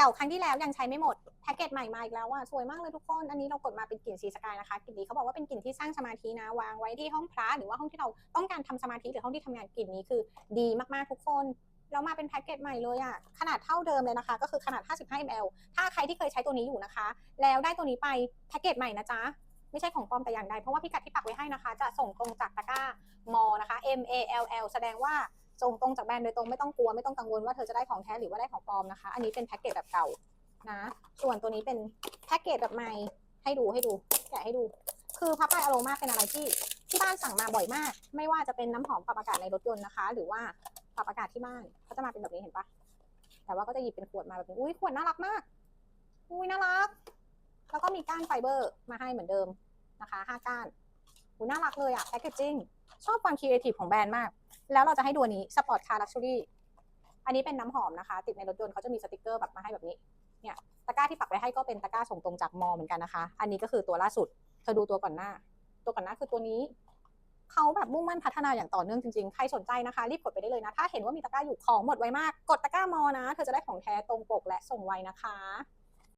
เก่าครั้งที่แล้วยังใช้ไม่หมดแพ็กเกจใหม่มาอีกแล้วอะสวยมากเลยทุกคน อันนี้เรากดมาเป็นกลิ่นซีสกายนะคะกลิ่นนี้เขาบอกว่าเป็นกลิ่นที่สร้างสมาธินะ วางไว้ที่ห้องพระหรือว่าห้องที่เราต้องการทำสมาธิหรือห้องที่ทำงานกลิ่นนี้คือ ดีมากๆทุกคนแล้วมาเป็นแพ็กเกจใหม่เลยอะขนาดเท่าเดิมเลยนะคะ ก็คือขนาด 55 ml ถ้าใครที่เคยใช้ตัวนี้อยู่นะคะ แล้วได้ตัวนี้ไปแพ็กเกจใหม่นะจ๊ะ ไม่ใช่ของปลอมแต่อย่างใด เพราะว่าพิกัดที่ปักไว้ให้นะคะ จะส่งตรงจากตะกร้ามอนะคะ M A L L แสดงว่า ส่งตรงจากแบรนด์โดยตรงไม่ต้องกลัวไม่ต้องกังวลว่าเธอจะได้ของแท้หรือว่าได้ของปลอมนะคะ อันนี้เป็นแพ็กเกจแบบเก่านะ ส่วนตัวนี้เป็นแพ็กเกจแบบใหม่ให้ดูให้ดูแกะให้ดู คือพับพายอโรมาเป็นอะไรที่ที่บ้านสั่งมาบ่อยมาก ไม่ว่าจะเป็นน้ำหอมปรับอากาศในรถยนต์นะคะ หรือว่าปรับอากาศที่บ้านเขาจะมาเป็นแบบนี้เห็นปะแต่ว่าก็จะหยิบเป็นขวดมาแบบนี้อุ้ยขวดน่ารักมากอุ้ยน่ารัก แล้วก็มีก้านไฟเบอร์มาให้เหมือนเดิมนะคะห้าก้านอุ้ยน่ารักเลยอะแพคเกจจิ้งชอบความครีเอทีฟของแบรนด์มาก แล้วเราจะให้ดูอันนี้สปอร์ตคาร์ลักชัวรี่อันนี้เป็นน้ำหอมนะคะ ติดในรถยนต์เขาจะมีสติกเกอร์แบบมาให้แบบนี้เนี่ยตะกร้าที่ปักไว้ให้ก็เป็นตะกร้าส่งตรงจากมอเหมือนกันนะคะ อันนี้ก็คือตัวล่าสุดเธอดูตัวก่อนหน้า ตัวก่อนหน้าคือตัวนี้เขาแบบมุ่งมั่นพัฒนาอย่างต่อเนื่องจริงๆ ใครสนใจนะคะ รีบกดไปได้เลยนะ ถ้าเห็นว่ามีตะกร้าอยู่ของหมดไวมาก กดตะกร้ามอนะ เธอจะได้ของแท้ตรงปกและส่งไวนะคะ